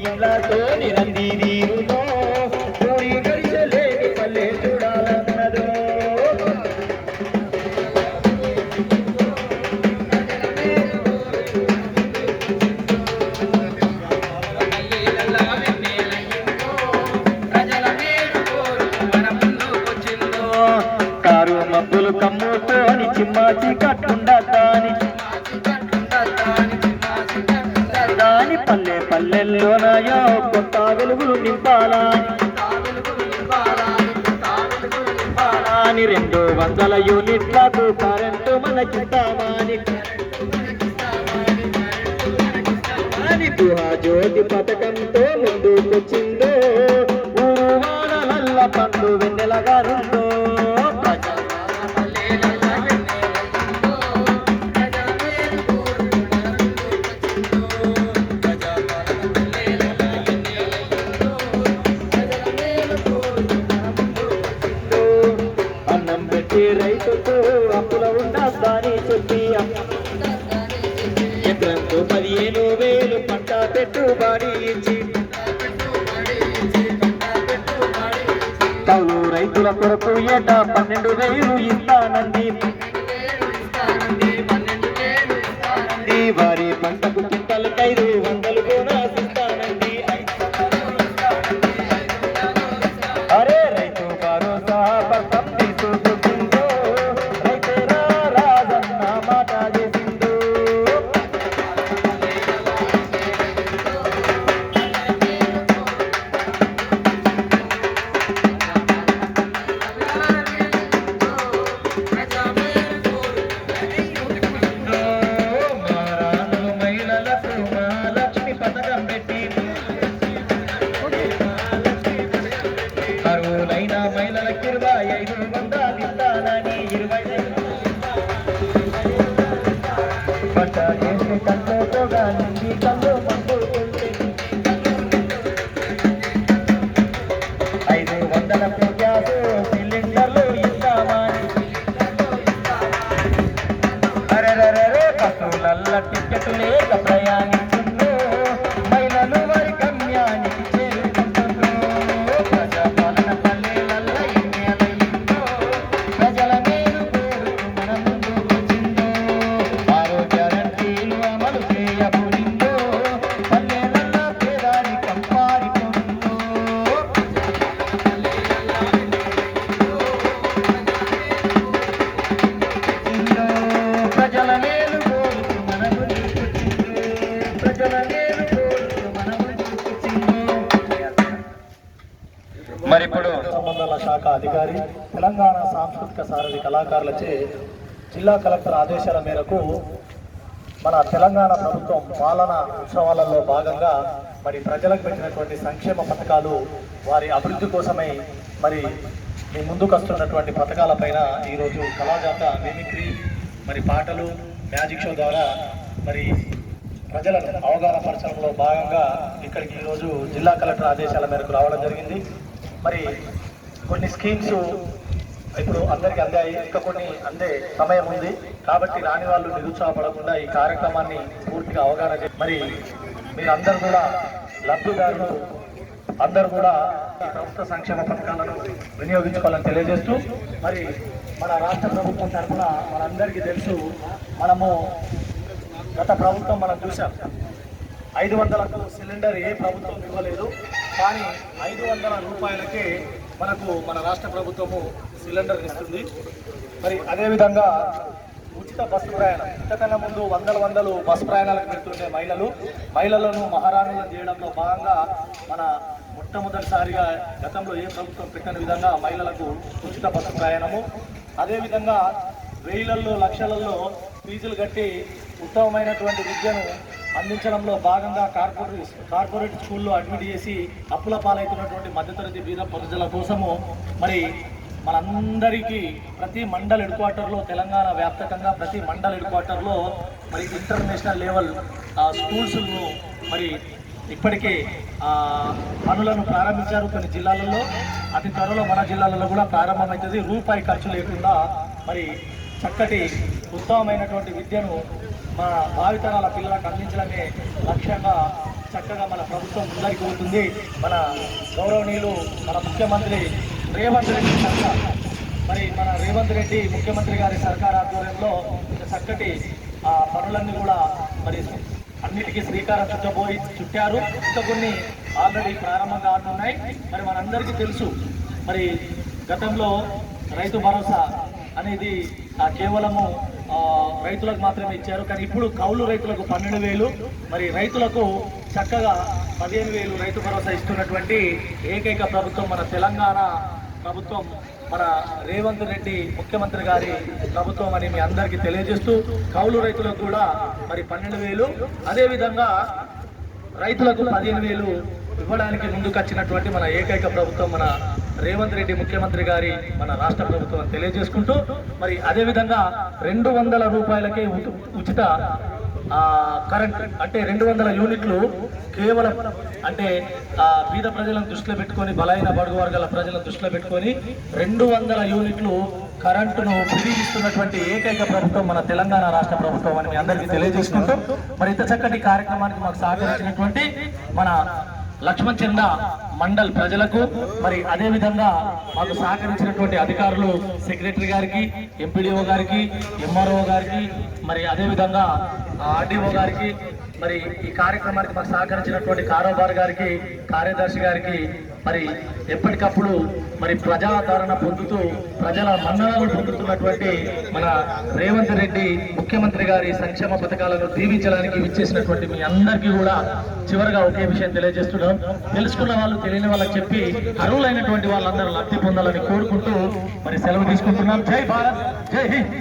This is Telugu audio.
மயிலா தோணி పల్లె పల్లెల్లోనయో కొత్త వెలుగులు నింపాలా? అని రెండు వందల యూనిట్లకు కరెంటు మనకిస్తామాని. అని జ్యోతి పథకంతో ముందుకొచ్చింది. ఎకరంకు పదిహేను వేలు పంట పెట్టుబడి ఇచ్చి. కౌలు రైతుల కొరకు ఏటా పన్నెండు వేలు శాఖ అధికారి తెలంగాణ సాంస్కృతిక సారథి కళాకారులచే జిల్లా కలెక్టర్ ఆదేశాల మేరకు మన తెలంగాణ ప్రభుత్వం పాలన ఉత్సవాలలో భాగంగా మరి ప్రజలకు పెట్టినటువంటి సంక్షేమ పథకాలు వారి అభివృద్ధి కోసమై మరి మీ ముందుకు వస్తున్నటువంటి పథకాలపైన ఈరోజు కళాజాత మిమిక్రీ మరి పాటలు మ్యాజిక్ షో ద్వారా మరి ప్రజలను అవగాహన పరచడంలో భాగంగా ఇక్కడికి ఈరోజు జిల్లా కలెక్టర్ ఆదేశాల మేరకు రావడం జరిగింది. మరి కొన్ని స్కీమ్స్ ఇప్పుడు అందరికి అందాయి ఇంకా కొన్ని అందే సమయం ఉంది. కాబట్టి రాని వాళ్ళు నిరుత్సాహపడకుండా ఈ కార్యక్రమాన్ని పూర్తిగా అవగాహన మరి మీరందరూ కూడా లబ్ధిదారులు అందరూ కూడా ఈ ప్రభుత్వ సంక్షేమ పథకాలను వినియోగించుకోవాలని తెలియజేస్తూ మరి మన రాష్ట్ర ప్రభుత్వం తరఫున మనందరికీ తెలుసు మనము గత ప్రభుత్వం మనం చూసాం ఐదు వందలకు సిలిండర్ ఏ ప్రభుత్వం ఇవ్వలేదు కానీ ఐదు వందల రూపాయలకే మనకు మన రాష్ట్ర ప్రభుత్వము సిలిండర్ ఇస్తుంది. మరి అదేవిధంగా ఉచిత బస్సు ప్రయాణం. ఇంతకన్నా ముందు వందల వందలు బస్సు ప్రయాణాలకు వెళ్తుండే మహిళలు. మహిళలను మహారాణులను చేయడంలో భాగంగా మన మొట్టమొదటిసారిగా గతంలో ఏ ప్రభుత్వం పెట్టని విధంగా మహిళలకు ఉచిత బస్సు ప్రయాణము. అదేవిధంగా వేలల్లో లక్షలలో ఫీజులు కట్టి ఉత్తమమైనటువంటి విద్యను అందించడంలో భాగంగా కార్పొరేట్ కార్పొరేట్ స్కూల్లో అడ్మిట్ చేసి అప్పుల పాలవుతున్నటువంటి మధ్యతరగతి బీద ప్రజల కోసము మరి మనందరికీ ప్రతి మండల్ హెడ్ క్వార్టర్లో తెలంగాణ వ్యాప్తకంగా ప్రతి మండల్ హెడ్ క్వార్టర్లో మరి ఇంటర్నేషనల్ లెవెల్ స్కూల్స్ను మరి ఇప్పటికే పనులను ప్రారంభించారు కొన్ని జిల్లాలలో. అతి త్వరలో మన జిల్లాలలో కూడా ప్రారంభమవుతుంది. రూపాయి ఖర్చు లేకుండా మరి చక్కటి ఉత్తమమైనటువంటి విద్యను మా భావితరాల పిల్లలకు అందించడమే లక్ష్యంగా చక్కగా మన ప్రభుత్వం ముందరికి పోతుంది. మన గౌరవనీయులు మన ముఖ్యమంత్రి రేవంత్ రెడ్డి సర్కార్. మరి మన రేవంత్ రెడ్డి ముఖ్యమంత్రి గారి సర్కార్ ఆధ్వర్యంలో చక్కటి ఆ పనులన్నీ కూడా మరి అన్నిటికీ శ్రీకారం చుట్టబోయి చుట్టారు. ఇంకా కొన్ని ఆల్రెడీ ప్రారంభం కానున్నాయి మరి మనందరికీ తెలుసు మరి గతంలో రైతు భరోసా అనేది ఆ, కేవలము రైతులకు మాత్రమే ఇచ్చారు. కానీ ఇప్పుడు కౌలు రైతులకు పన్నెండు వేలు మరి రైతులకు చక్కగా పదిహేను వేలు రైతు భరోసా ఇస్తున్నటువంటి ఏకైక ప్రభుత్వం మన తెలంగాణ ప్రభుత్వం మన రేవంత్ రెడ్డి ముఖ్యమంత్రి గారి ప్రభుత్వం అని మీ అందరికీ తెలియజేస్తూ కౌలు రైతులకు కూడా మరి పన్నెండు వేలు. అదేవిధంగా రైతులకు పదిహేను వేలు ఇవ్వడానికి ముందుకు వచ్చినటువంటి మన ఏకైక ప్రభుత్వం మన రేవంత్ రెడ్డి ముఖ్యమంత్రి గారి మన రాష్ట్ర ప్రభుత్వం తెలియజేసుకుంటూ మరి అదేవిధంగా రెండు వందల రూపాయలకే ఉ- ఉచిత కరెంట్ అంటే రెండు వందల యూనిట్లు కేవలం అంటే ఆ, బీద ప్రజలను దృష్టిలో పెట్టుకొని బలైన బడుగు వర్గాల ప్రజలను దృష్టిలో పెట్టుకొని రెండు వందల యూనిట్లు కరెంటును విధిస్తున్నటువంటి ఏకైక ప్రభుత్వం మన తెలంగాణ రాష్ట్ర ప్రభుత్వం అని మీ అందరికీ తెలియజేసుకుంటూ మరి ఇంత చక్కటి కార్యక్రమానికి మాకు సహకరించినటువంటి మన లక్ష్మణ్ చంద మండల్ ప్రజలకు మరి అదే విధంగా మాకు సహకరించినటువంటి అధికారులు సెక్రటరీ గారికి ఎంపీడీఓ గారికి ఎంఆర్ఓ గారికి మరి అదే విధంగా ఆర్డీఓ గారికి మరి ఈ కార్యక్రమానికి మాకు సహకరించినటువంటి కారోబార్ గారికి కార్యదర్శి గారికి మరి ఎప్పటికప్పుడు మరి ప్రజాదరణ పొందుతూ ప్రజల మన్ననలు పొందుతున్నటువంటి మన రేవంత్ రెడ్డి ముఖ్యమంత్రి గారి సంక్షేమ పథకాలను దీవించడానికి విచ్చేసినటువంటి మీ అందరికీ కూడా చివరిగా ఒకే విషయం తెలియజేస్తున్నాం. తెలుసుకున్న వాళ్ళు తెలియని వాళ్ళకి చెప్పి అర్హులైనటువంటి వాళ్ళందరూ లబ్ధి పొందాలని కోరుకుంటూ మరి సెలవు తీసుకుంటున్నాం. జై భారత్ జై హింద్.